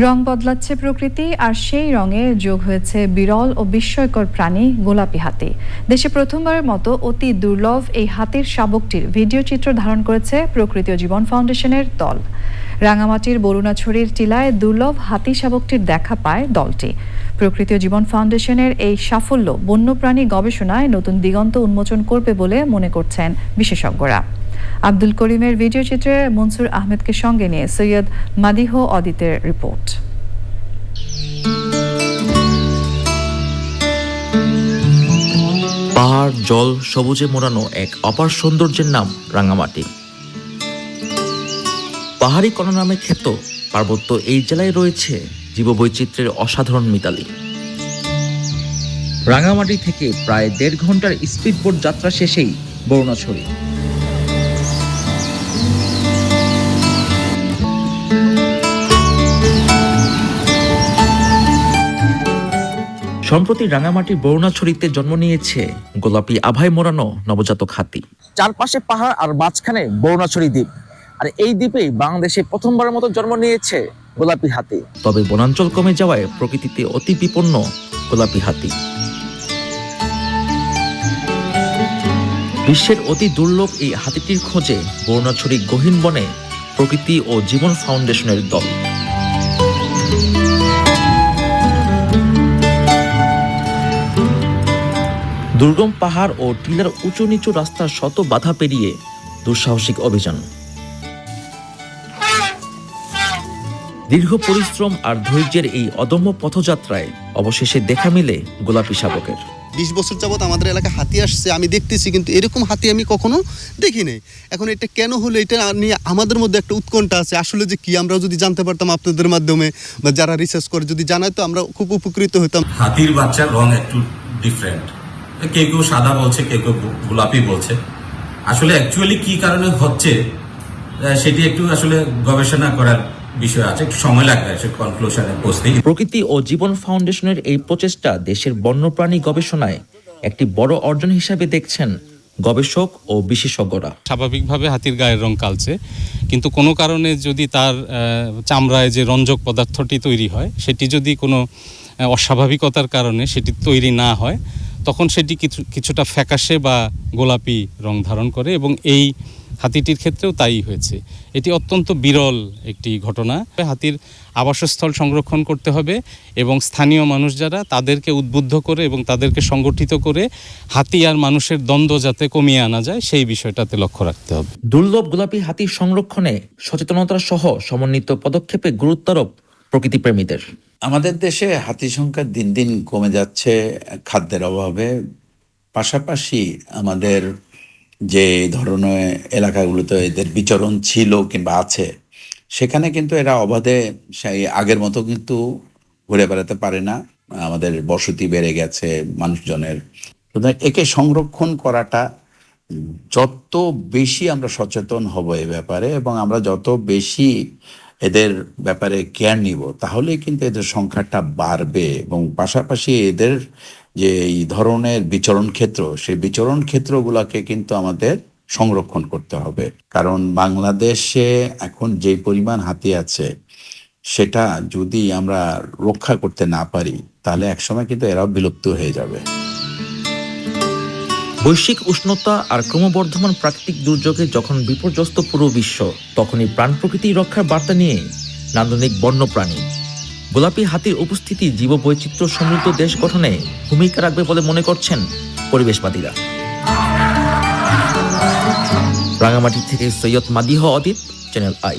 রং বদলাচ্ছে প্রকৃতি, আর সেই রঙে যোগ হয়েছে বিরল ও বিস্ময়কর প্রাণী গোলাপি হাতি। দেশে প্রথমবারের মতো অতি দুর্লভ এই হাতির শাবকটির ভিডিও চিত্র ধারণ করেছে প্রকৃতি ও জীবন ফাউন্ডেশনের দল। রাঙামাটির বরুণাছড়ির টিলায় দুর্লভ হাতি শাবকটির দেখা পায় দলটি। প্রকৃতি ও জীবন ফাউন্ডেশনের এই সাফল্য বন্যপ্রাণী গবেষণায় নতুন দিগন্ত উন্মোচন করবে বলে মনে করছেন বিশেষজ্ঞরা। আব্দুল করিমের ভিডিও চিত্রে মনসুর আহমেদকে সঙ্গে নিয়ে সৈয়দ মাদিহ অদিতের রিপোর্ট। পাহাড়, জল, সবুজে মোড়ানো এক অপার সৌন্দর্যের নাম রাঙামাটি। পাহাড়ি কণা নামে খ্যাত, পার্বত্য এই জেলায় রয়েছে জীববৈচিত্র্যের অসাধারণ মিতালি। রাঙামাটি থেকে প্রায় দেড় ঘণ্টার স্পিডবোট যাত্রা শেষেই বরুণাছড়ি। সম্প্রতি রাঙামাটির বরুণাছড়িতে জন্ম নিয়েছে গোলাপি আভায় মোড়ানো নবজাতক হাতি। চারপাশে পাহাড় আর মাঝখানে বরুণাছড়ি দ্বীপ। আর এই দ্বীপেই বাংলাদেশে প্রথমবারের মতো জন্ম নিয়েছে গোলাপি হাতি। তবে বনাঞ্চল কমে যাওয়ায় প্রকৃতিতে অতি বিপন্ন গোলাপি হাতি। বিশ্বের অতি দুর্লভ এই হাতিটির খোঁজে বরুণাছড়ি গহীন বনে প্রকৃতি ও জীবন ফাউন্ডেশনের দল। দুর্গম পাহাড় ও টিলার উঁচু নিচু রাস্তার শত বাধা পেরিয়ে দুঃসাহসিক অভিযান। দীর্ঘ পরিশ্রম আর ধৈর্যের এই অদম্য পথযাত্রায় অবশেষে দেখা মিলে গোলাপি শাবকের। বিশ বছর যাবত আমাদের এলাকায় হাতি আসছে আমি দেখতেছি কিন্তু এরকম হাতি আমি কখনো দেখি নাই। এখন এটা কেন হলো এটা নিয়ে আমাদের মধ্যে একটা উৎকণ্ঠা আছে। আসলে যে কি আমরা যদি জানতে পারতাম আপনাদের মাধ্যমে বা যারা রিসার্চ করে যদি জানাই তো আমরা খুব উপকৃত হতাম হাতির বাচ্চার রং একটু ডিফারেন্ট কেউ কেউ সাদা বলছে কেউ কেউ গোলাপি বলছে। আসলে অ্যাকচুয়ালি কি কারণে হচ্ছে সেটি একটু আসলে গবেষণা করার বিষয় আছে। সময় লাগবে সে কনক্লুশনে পৌঁছতে প্রকৃতি ও জীবন ফাউন্ডেশনের এই প্রচেষ্টা দেশের বন্যপ্রাণী গবেষণায় একটি বড় অর্জন হিসাবে দেখছেন গবেষক ও বিশেষজ্ঞরা। স্বাভাবিকভাবে হাতির গায়ের রং কালচে কিন্তু কোনো কারণে যদি তার চামড়ায় যে রঞ্জক পদার্থটি তৈরি হয় সেটি যদি কোনো অস্বাভাবিকতার কারণে সেটি তৈরি না হয় তখন সেটি কিছু, কিছুটা ফ্যাকাশে বা গোলাপি রং ধারণ করে এবং এই হাতিটির ক্ষেত্রেও তাই হয়েছে। এটি অত্যন্ত বিরল একটি ঘটনা। হাতির আবাসস্থল সংরক্ষণ করতে হবে এবং স্থানীয় মানুষ যারা তাদেরকে উদ্বুদ্ধ করে এবং তাদেরকে সংগঠিত করে হাতি আর মানুষের দ্বন্দ্ব যাতে কমিয়ে আনা যায়, সেই বিষয়টাতে লক্ষ্য রাখতে হবে। দুর্লভ গোলাপি হাতির সংরক্ষণে সচেতনতা সহ সমন্বিত পদক্ষেপে গুরুত্বারোপ প্রকৃতিপ্রেমীদের। আমাদের দেশে হাতি সংখ্যা দিন দিন কমে যাচ্ছে, খাদ্যের অভাবে। পাশাপাশি আমাদের যে ধরনের এলাকাগুলোতে এদের বিচরণ ছিল কিংবা আছে, সেখানে কিন্তু এরা অবাধে সেই আগের মতো কিন্তু ঘুরে বেড়াতে পারে না। আমাদের বসতি বেড়ে গেছে মানুষজনের। সুতরাং একে সংরক্ষণ করাটা যত বেশি আমরা সচেতন হব এ ব্যাপারে এবং আমরা যত বেশি এদের ব্যাপারে কেয়ার নিব, তাহলেই কিন্তু এদের সংখ্যাটা বাড়বে এবং পাশাপাশি এদের যে এই ধরনের বিচরণ ক্ষেত্র, সেই বিচরণ ক্ষেত্রগুলোকে কিন্তু আমাদের সংরক্ষণ করতে হবে। কারণ বাংলাদেশে এখন যে পরিমাণ হাতি আছে, সেটা যদি আমরা রক্ষা করতে না পারি, তাহলে একসময় কিন্তু এরাও বিলুপ্ত হয়ে যাবে। বৈশ্বিক উষ্ণতা আর ক্রমবর্ধমান প্রাকৃতিক দুর্যোগে যখন বিপর্যস্ত পুরো বিশ্ব, তখনই প্রাণ প্রকৃতি রক্ষার বার্তা নিয়ে নান্দনিক বন্যপ্রাণী। গোলাপি হাতির উপস্থিতি জীববৈচিত্র্য সমৃদ্ধ দেশ গঠনে ভূমিকা রাখবে বলে মনে করছেন পরিবেশবাদীরা। রাঙামাটি থেকে সৈয়দ মাদিহ অদিত চ্যানেল আই